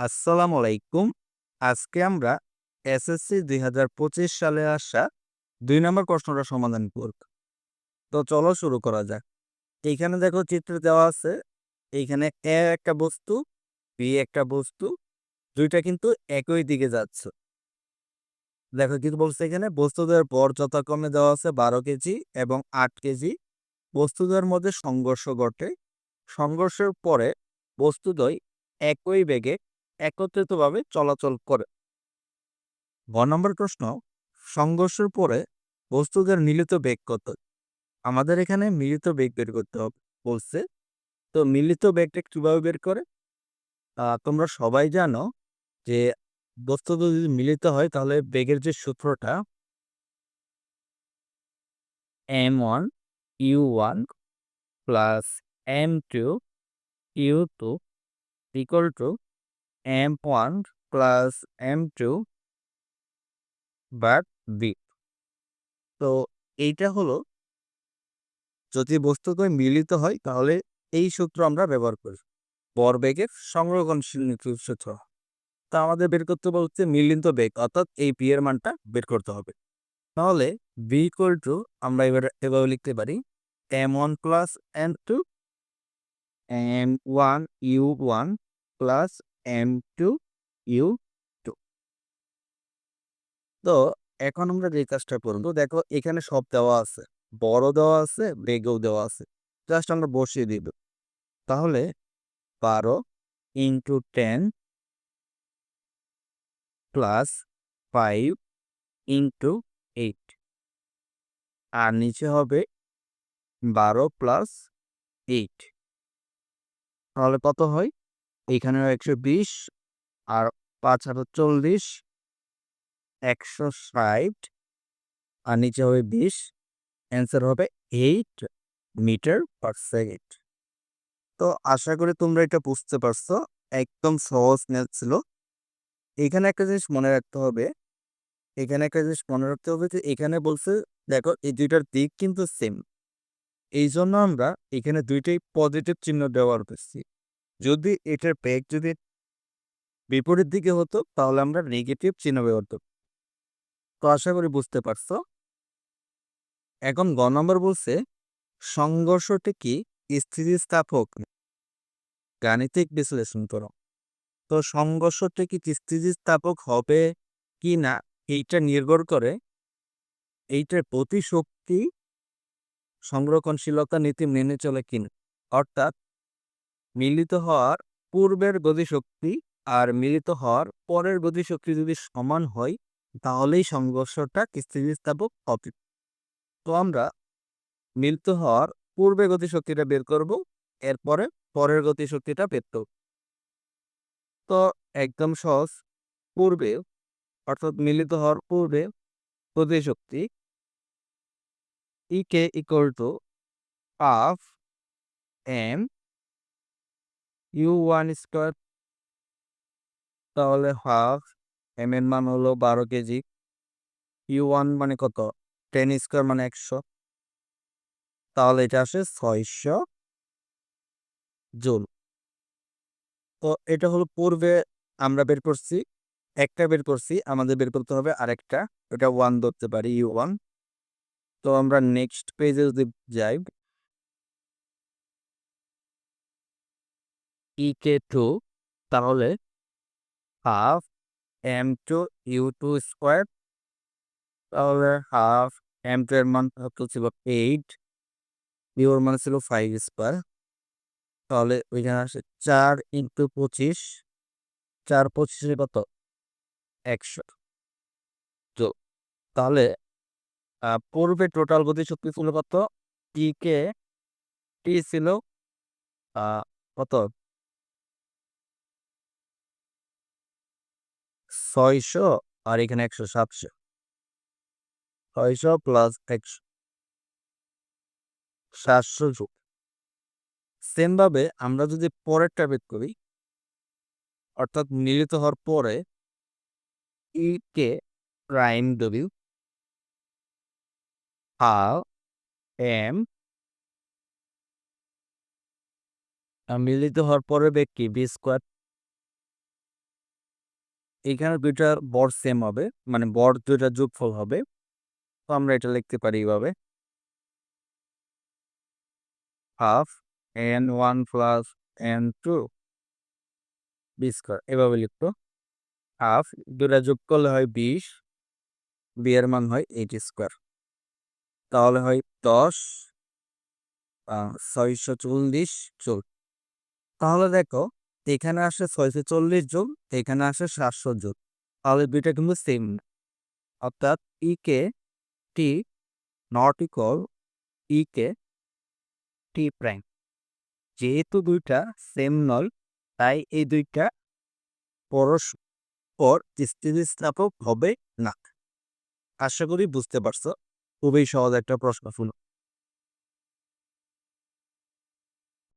আসসালামু আলাইকুম। আজকে আমরা এসএসসি দুই হাজার পঁচিশ সালে আসা দুই নম্বর প্রশ্নটা সমাধান করব। তো চলো শুরু করা যাক। এইখানে দেখো চিত্র দেওয়া আছে। এইখানে এ একটা বস্তু, বি একটা বস্তু, দুইটা কিন্তু একই দিকে যাচ্ছে। দেখো কি বলছে এখানে বস্তুদের ভর যথাক্রমে দেওয়া আছে বারো কেজি এবং আট কেজি। বস্তুদের মধ্যে সংঘর্ষ ঘটে। সংঘর্ষের পরে বস্তুদ্বয় একই বেগে একত্রিতভাবে চলাচল করে। গ নম্বর প্রশ্ন, সংঘর্ষের পরে বস্তুদের মিলিত বেগ কত? আমাদের এখানে মিলিত বেগ বের করতে হবে, বলছে। তো মিলিত বেগটা কীভাবে বের করে? তোমরা সবাই জানো যে বস্তু যদি মিলিত হয়, তাহলে বেগের যে সূত্রটা M one, U one plus M two, U two equal to M one plus M two but V তো এইটা হলো, যদি বস্তুদ্বয় মিলিত হয়, তাহলে এই সূত্র আমরা ব্যবহার করি। ভরবেগের সংরক্ষণশীল সূত্র। তা আমাদের বের করতে বলছে মিলিত বেগ, অর্থাৎ এই পি এর মানটা বের করতে হবে। তাহলে বি ইকুয়াল টু আমরা এবার এভাবে লিখতে পারি M one plus M two M one U one plus M two U two তো এখন আমরা যে কাজটা করব, দেখো এখানে সব দেওয়া আছে। বড় দেওয়া আছে, বেগও দেওয়া আছে। জাস্ট আমরা বসিয়ে দিব। তাহলে বারো into ten plus five into eight আর নিচে হবে বারো প্লাস এইট তাহলে কত হয়? এখানে একশো বিশ, আর পাঁচ হাজার চল্লিশ, একশো ষাট, আর নিচে হবে বিশ। অ্যান্সার হবে এইট মিটার পার সেকেন্ড। তো আশা করি তোমরা এটা বুঝতে পারছ, একদম সহজ ম্যাথ ছিল। এখানে একটা জিনিস মনে রাখতে হবে, এখানে একটা জিনিস মনে রাখতে হবে যে এখানে বলছে, দেখো এই দুইটার দিক কিন্তু সেম এই জন্য আমরা এখানে দুইটাই পজিটিভ চিহ্ন ব্যবহার করছি। যদি এটার বেগ যদি বিপরীত দিকে হতো, তাহলে আমরা নেগেটিভ চিহ্ন ব্যবহার তো আশা করি বুঝতে পারছ? এখন গ নম্বর বলছে, সংঘর্ষটি কি? স্থিতিস্থাপক গাণিতিক বিশ্লেষণ করো। তো সংঘর্ষটি কি স্থিতিস্থাপক হবে কি না, এইটা নির্ভর করে এইটার প্রতি শক্তি সংরক্ষণশীলতা নীতি মেনে চলে কিনা। অর্থাৎ মিলিত হওয়ার পূর্বের গতিশক্তি আর মিলিত হওয়ার পরের গতিশক্তি যদি সমান হয়, তাহলেই সংঘর্ষটা স্থিতিস্থাপক হবে। তো আমরা মিলিত হওয়ার পূর্বে গতিশক্তিটা বের করব, এরপরে পরের গতিশক্তিটা বের করব। তো একদম সহজ, পূর্বে, অর্থাৎ মিলিত হওয়ার পূর্বে গতিশক্তি E K equal to half M U one square তাহলে হাফ, এম এর মান হলো বারো কেজি। ইউ ওয়ান মানে কত? টেন স্কোয়ার মানে একশো। তাহলে এটা আসে ছয়শো জুল। তো এটা হলো পূর্বে আমরা বের করছি, একটা বের করছি, আমাদের বের করতে হবে আরেকটা। এটা ওয়ান ধরতে পারি, ইউ ওয়ান। তো আমরা নেক্সট পেজে যদি যাই ইকে টু তাহলে half M two U two square তাহলে হাফ এম টু এর মান ছিল? এইট ইউর মান ছিল ফাইভ স্কোয়ার তাহলে ওইখানে আসে চার ইন্টু পঁচিশ, চার পঁচিশে কত? একশো। তো তাহলে পূর্বে টোটাল গতিশক্তি ছিল কত? টি কে টি ছিল কত? ছয়শো আর এখানে একশো সাতশো। ছয়শো প্লাস একশো সাতশো যুগ। সেম ভাবে আমরা যদি পরেরটা বের করি, অর্থাৎ মিলিত হওয়ার পরে E K prime W half M মিলিত হওয়ার পরে বেগ কি? বি স্কোয়ার এখানে দুইটার বর সেম হবে মানে বর দুইটা যোগফল হবে। তো আমরা এটা লিখতে পারি এইভাবে। Half N one plus N two V square এভাবে লিখতো হাফ দুটা যোগ করলে হয় বিশ বিয়ের মান হয় এইট স্কোয়ার তাহলে হয় দশ ছয়শো চল্লিশ যোগ তাহলে দেখো এখানে আসে ছয়শো চল্লিশ যোগ এখানে আসে সাতশো যোগ তাহলে দুইটা কিন্তু সেম অর্থাৎ E K T not equal E K T prime যেহেতু দুইটা সেম নল তাই এই দুইটা পরস্পর স্থিতিস্থাপক হবে না। আশা করি বুঝতে পারছ। খুবই সহজ একটা প্রশ্ন ছিল